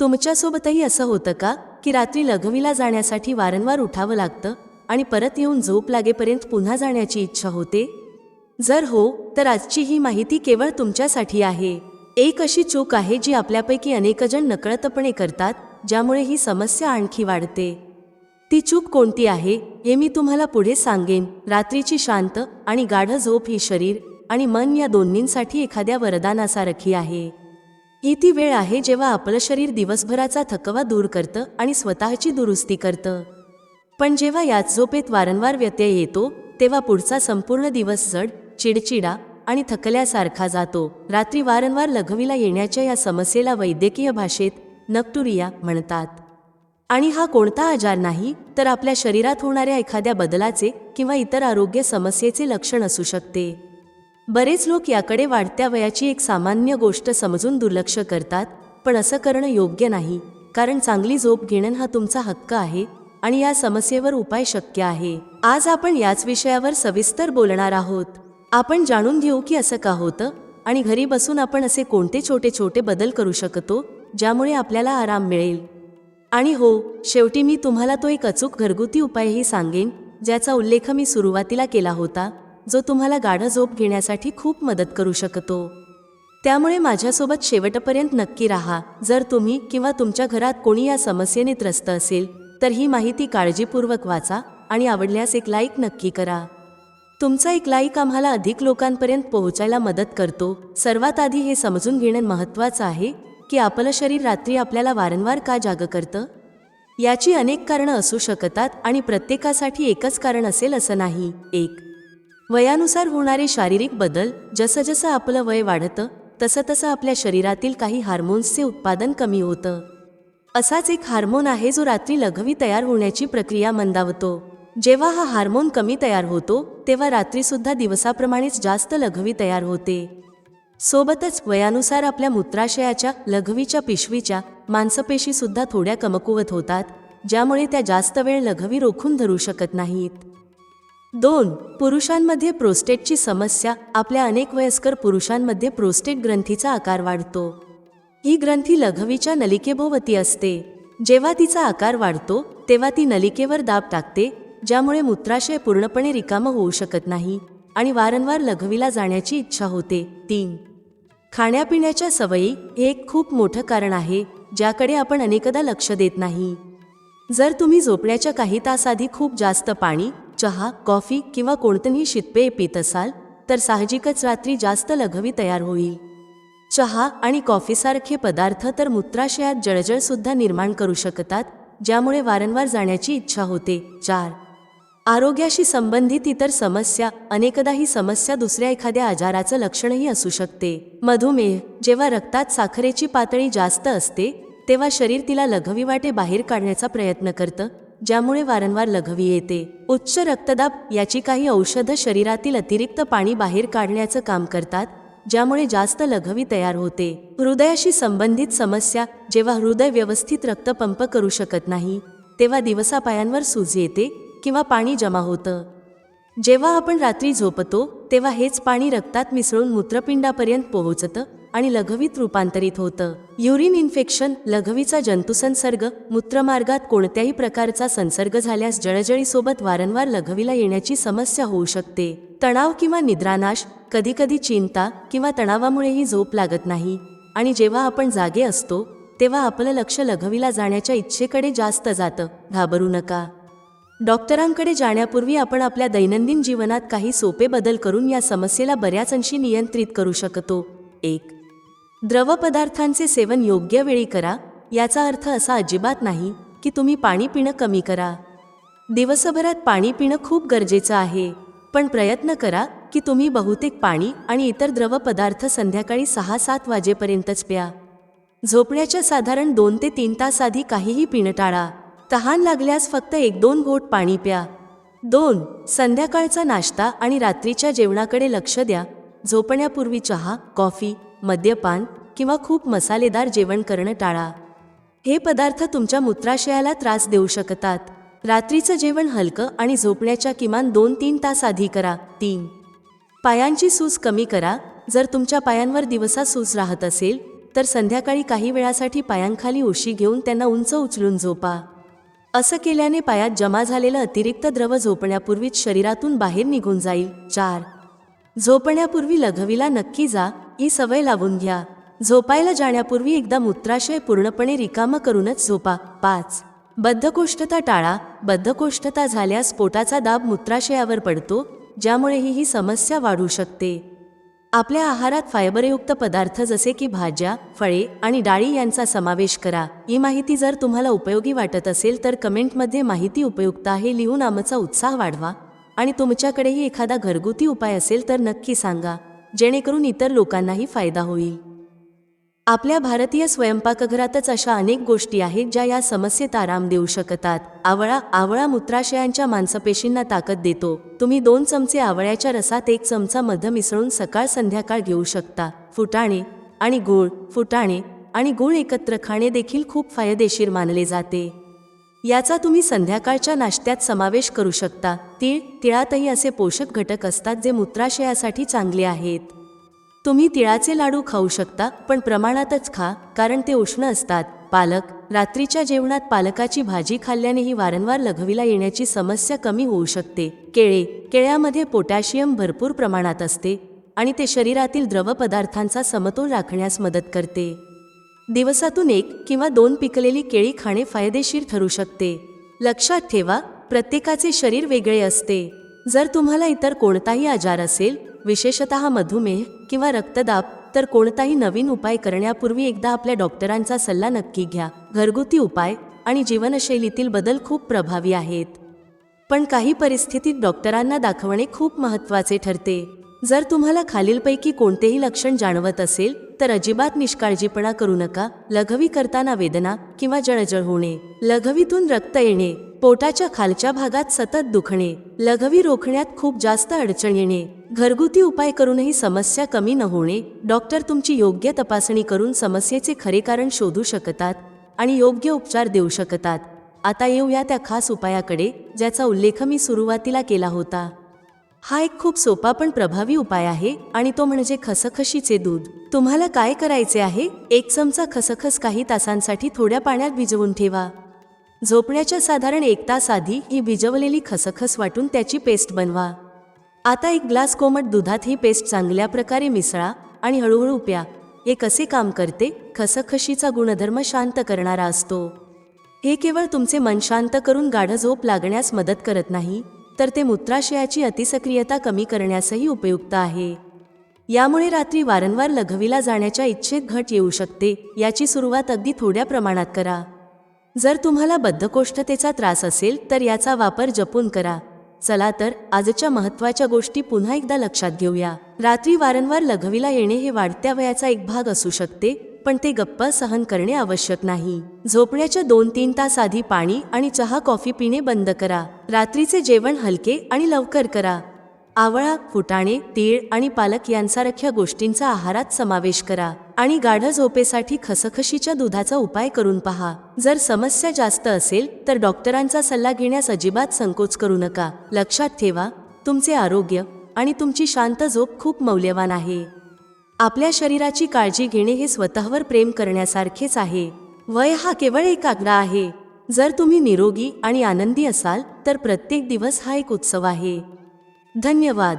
तुमच्यासोबतही असं होतं का की रात्री लघवीला जाण्यासाठी वारंवार उठावं लागतं आणि परत येऊन झोप लागेपर्यंत पुन्हा जाण्याची इच्छा होते? जर हो तर आजची ही माहिती केवळ तुमच्यासाठी आहे. एक अशी चूक आहे जी आपल्यापैकी अनेकजण नकळतपणे करतात ज्यामुळे ही समस्या आणखी वाढते. ती चूक कोणती आहे हे मी तुम्हाला पुढे सांगेन. रात्रीची शांत आणि गाढ झोप ही शरीर आणि मन या दोन्हींसाठी एखाद्या वरदानासारखी आहे. ही ती वेळ आहे जेव्हा आपलं शरीर दिवसभराचा थकवा दूर करतं आणि स्वतःची दुरुस्ती करतं. पण जेव्हा याच झोपेत वारंवार व्यत्यय येतो तेव्हा पुढचा संपूर्ण दिवस जड चिडचिडा आणि थकल्यासारखा जातो. रात्री वारंवार लघवीला येण्याच्या या समस्येला वैद्यकीय भाषेत नक्टुरिया म्हणतात. आणि हा कोणता आजार नाही तर आपल्या शरीरात होणाऱ्या एखाद्या बदलाचे किंवा इतर आरोग्य समस्येचे लक्षण असू शकते. बरेच लोक याकडे वाढत्या वयाची एक सामान्य गोष्ट समजून दुर्लक्ष करतात पण असं करणं योग्य नाही कारण चांगली झोप घेणं हा तुमचा हक्क आहे आणि या समस्येवर उपाय शक्य आहे. आज आपण याच विषयावर सविस्तर बोलणार आहोत. आपण जाणून घेऊ की असं का होतं आणि घरी बसून आपण असे कोणते छोटे छोटे बदल करू शकतो ज्यामुळे आपल्याला आराम मिळेल. आणि हो शेवटी मी तुम्हाला तो एक अचूक घरगुती उपायही सांगेन ज्याचा उल्लेख मी सुरुवातीला केला होता जो तुम्हाला गाढ झोप घेण्यासाठी खूप मदत करू शकतो. त्यामुळे माझ्यासोबत शेवटपर्यंत नक्की राहा. जर तुम्ही किंवा तुमच्या घरात कोणी या समस्येने त्रस्त असेल तर ही माहिती काळजीपूर्वक वाचा आणि आवडल्यास एक लाईक नक्की करा. तुमचा एक लाईक आम्हाला अधिक लोकांपर्यंत पोहोचायला मदत करतो. सर्वात आधी हे समजून घेणं महत्त्वाचं आहे की आपलं शरीर रात्री आपल्याला वारंवार का जाग करतं? याची अनेक कारणं असू शकतात आणि प्रत्येकासाठी एकच कारण असेल असं नाही. एक वयानुसार होणारे शारीरिक बदल जसं जसं आपलं वय वाढतं तसं तसं आपल्या शरीरातील काही हार्मोन्सचे उत्पादन कमी होतं. असाच एक हार्मोन आहे जो रात्री लघवी तयार होण्याची प्रक्रिया मंदावतो. जेव्हा हा हार्मोन कमी तयार होतो तेव्हा रात्रीसुद्धा दिवसाप्रमाणेच जास्त लघवी तयार होते. सोबतच वयानुसार आपल्या मूत्राशयाच्या लघवीच्या पिशवीच्या मांसपेशीसुद्धा थोड्या कमकुवत होतात ज्यामुळे त्या जास्त वेळ लघवी रोखून धरू शकत नाहीत. दोन पुरुषांमध्ये प्रोस्टेटची समस्या. आपल्या अनेक वयस्कर पुरुषांमध्ये प्रोस्टेट ग्रंथीचा आकार वाढतो. ही ग्रंथी लघवीच्या नलिकेभोवती असते. जेव्हा तिचा आकार वाढतो तेव्हा ती नलिकेवर दाब टाकते ज्यामुळे मूत्राशय पूर्णपणे रिकामं होऊ शकत नाही आणि वारंवार लघवीला जाण्याची इच्छा होते. तीन खाण्यापिण्याच्या सवयी हे एक खूप मोठं कारण आहे ज्याकडे आपण अनेकदा लक्ष देत नाही. जर तुम्ही झोपण्याच्या काही तास आधी खूप जास्त पाणी चहा कॉफी किंवा कोणतंही शीतपेय पित असाल तर साहजिकच रात्री जास्त लघवी तयार होईल. चहा आणि कॉफीसारखे पदार्थ तर मूत्राशयात जळजळसुद्धा निर्माण करू शकतात ज्यामुळे वारंवार जाण्याची इच्छा होते. चार. आरोग्याशी संबंधित इतर समस्या अनेकदा ही समस्या दुसऱ्या एखाद्या आजाराचं लक्षणही असू शकते. मधुमेह जेव्हा रक्तात साखरेची पातळी जास्त असते तेव्हा शरीर तिला लघवी वाटे बाहेर काढण्याचा प्रयत्न करतं ज्यामुळे वारंवार लघवी येते. उच्च रक्तदाब याची काही औषधं शरीरातील अतिरिक्त पाणी बाहेर काढण्याचं काम करतात ज्यामुळे जास्त लघवी तयार होते. हृदयाशी संबंधित समस्या जेव्हा हृदय व्यवस्थित रक्तपंप करू शकत नाही तेव्हा दिवसापायांवर सूज येते किंवा पाणी जमा होतं. जेव्हा आपण रात्री झोपतो तेव्हा हेच पाणी रक्तात मिसळून मूत्रपिंडापर्यंत पोहोचतं आणि लघवीत रूपांतरित होतं. युरिन इन्फेक्शन लघवीचा जंतुसंसर्ग मूत्रमार्गात कोणत्याही प्रकारचा संसर्ग झाल्यास जळजळीसोबत वारंवार लघवीला येण्याची समस्या होऊ शकते. तणाव किंवा निद्रानाश कधीकधी चिंता किंवा तणावामुळेही झोप लागत नाही. आणि जेव्हा आपण जागे असतो तेव्हा आपलं लक्ष लघवीला जाण्याच्या इच्छेकडे जास्त जातं. घाबरू नका. डॉक्टरांकडे जाण्यापूर्वी आपण आपल्या दैनंदिन जीवनात काही सोपे बदल करून या समस्येला बऱ्याच अंशी नियंत्रित करू शकतो. एक द्रव पदार्थांचे सेवन योग्य वेळी करा याचा अर्थ असा अजिबात नाही की तुम्ही पाणी पिणं कमी करा. दिवसभरात पाणी पिणं खूप गरजेचं आहे पण प्रयत्न करा की तुम्ही बहुतेक पाणी आणि इतर द्रव पदार्थ संध्याकाळी सहा सात वाजेपर्यंतच प्या. झोपण्याच्या साधारण दोन ते तीन तास आधी काहीही पिणं टाळा. तहान लागल्यास फक्त एक दोन घोट पाणी प्या. दोन संध्याकाळचा नाश्ता आणि रात्रीच्या जेवणाकडे लक्ष द्या. झोपण्यापूर्वी चहा कॉफी मद्यपान किंवा खूप मसालेदार जेवण करणं टाळा. हे पदार्थ तुमच्या मूत्राशयाला त्रास देऊ शकतात. रात्रीचं जेवण हलकं आणि झोपण्याच्या किमान दोन तीन तास आधी करा. तीन. पायांची सूज कमी करा. जर तुमच्या पायांवर दिवसा सूज राहत असेल तर संध्याकाळी काही वेळासाठी पायांखाली उशी घेऊन त्यांना उंच उचलून झोपा. असं केल्याने पायात जमा झालेलं अतिरिक्त द्रव झोपण्यापूर्वीच शरीरातून बाहेर निघून जाईल. चार. झोपण्यापूर्वी लघवीला नक्की जा. ही सवय लावून घ्या. झोपायला जाण्यापूर्वी एकदा मूत्राशय पूर्णपणे रिकामं करूनच झोपा. पाच. बद्धकोष्ठता टाळा. बद्धकोष्ठता झाल्यास पोटाचा दाब मूत्राशयावर पडतो ज्यामुळेही ही समस्या वाढू शकते. आपल्या आहारात फायबरयुक्त पदार्थ जसे की भाज्या फळे आणि डाळी यांचा समावेश करा. ही माहिती जर तुम्हाला उपयोगी वाटत असेल तर कमेंटमध्ये माहिती उपयुक्त आहे लिहून आमचा उत्साह वाढवा. आणि तुमच्याकडेही एखादा घरगुती उपाय असेल तर नक्की सांगा. जेणेकरून इतर लोकांनाही फायदा होईल. आपल्या भारतीय स्वयंपाकघरातच अशा अनेक गोष्टी आहेत ज्या या समस्येत आराम देऊ शकतात. आवळा आवळा मूत्राशयांच्या मांसपेशींना ताकद देतो. तुम्ही दोन चमचे आवळ्याच्या रसात एक चमचा मध मिसळून सकाळ संध्याकाळ घेऊ शकता. फुटाणे आणि गूळ फुटाणे आणि गूळ एकत्र खाणे देखील खूप फायदेशीर मानले जाते. याचा तुम्ही संध्याकाळच्या नाश्त्यात समावेश करू शकता. तीळ तिळातही असे पोषक घटक असतात जे मूत्राशयासाठी चांगले आहेत. तुम्ही तिळाचे लाडू खाऊ शकता पण प्रमाणातच खा कारण ते उष्ण असतात. पालक रात्रीच्या जेवणात पालकाची भाजी खाल्ल्यानेही वारंवार लघवीला येण्याची समस्या कमी होऊ शकते. केळे केळ्यामध्ये पोटॅशियम भरपूर प्रमाणात असते आणि ते शरीरातील द्रवपदार्थांचा समतोल राखण्यास मदत करते. दिवसातून एक किंवा दोन पिकलेली केळी खाणे फायदेशीर ठरू शकते. लक्षात ठेवा प्रत्येकाचे शरीर वेगळे असते. जर तुम्हाला इतर कोणताही आजार असेल विशेषत मधुमेह किंवा रक्तदाब तर कोणताही नवीन उपाय करण्यापूर्वी एकदा आपल्या डॉक्टरांचा सल्ला नक्की घ्या. घरगुती उपाय आणि जीवनशैलीतील बदल खूप प्रभावी आहेत. पण काही परिस्थितीत डॉक्टरांना दाखवणे खूप महत्त्वाचे ठरते. जर तुम्हाला खालीलपैकी कोणतेही लक्षण जाणवत असेल तर अजिबात निष्काळजीपणा करू नका लघवी करताना वेदना किंवा जळजळ होणे. लघवीतून रक्त येणे पोटाच्या खालच्या भागात सतत दुखणे. लघवी रोखण्यात खूप जास्त अडचण येणे. घरगुती उपाय करूनही समस्या कमी न होणे. डॉक्टर तुमची योग्य तपासणी करून समस्येचे खरे कारण शोधू शकतात आणि योग्य उपचार देऊ शकतात. आता येऊया त्या खास उपायाकडे ज्याचा उल्लेख मी सुरुवातीला केला होता. हा एक खूप सोपा पण प्रभावी उपाय आहे आणि तो म्हणजे खसखशीचे दूध. तुम्हाला काय करायचे आहे? एक चमचा खसखस काही तासांसाठी थोड्या पाण्यात भिजवून ठेवा. झोपण्याच्या साधारण एक तास आधी ही भिजवलेली खसखस वाटून त्याची पेस्ट बनवा. आता एक ग्लास कोमट दुधात ही पेस्ट चांगल्या प्रकारे मिसळा आणि हळूहळू प्या. हे कसे काम करते? खसखशीचा गुणधर्म शांत करणारा असतो. हे केवळ तुमचे मन शांत करून गाढ झोप लागण्यास मदत करत नाही. तर ते मूत्राशयाची अतिसक्रियता कमी करण्यासही उपयुक्त आहे. यामुळे रात्री वारंवार लघवीला जाण्याच्या इच्छेत घट येऊ शकते याची सुरुवात अगदी थोड्या प्रमाणात करा. जर तुम्हाला बद्धकोष्ठतेचा त्रास असेल तर याचा वापर जपून करा. चला तर आजच्या महत्त्वाच्या गोष्टी पुन्हा एकदा लक्षात घेऊया. रात्री वारंवार लघवीला येणे हे वाढत्या वयाचा एक भाग असू शकते पण ते गप्प सहन करणे आवश्यक नाही. झोपण्याच्या दोन तीन तास आधी पाणी आणि चहा कॉफी पिणे बंद करा. रात्रीचे जेवण हलके आणि लवकर करा. आवळा फुटाणे तीळ आणि पालक यांसारख्या गोष्टींचा आहारात समावेश करा आणि गाढ झोपेसाठी खसखशीच्या दुधाचा उपाय करून पहा. जर समस्या जास्त असेल तर डॉक्टरांचा सल्ला घेण्यास अजिबात संकोच करू नका. लक्षात ठेवा तुमचे आरोग्य आणि तुमची शांत झोप खूप मौल्यवान आहे. आपल्या शरीराची काळजी घेणे हे स्वतःवर प्रेम करण्यासारखेच आहे. वय हा केवळ एक आकडा आहे. जर तुम्ही निरोगी आणि आनंदी असाल तर प्रत्येक दिवस हा एक उत्सव आहे. धन्यवाद.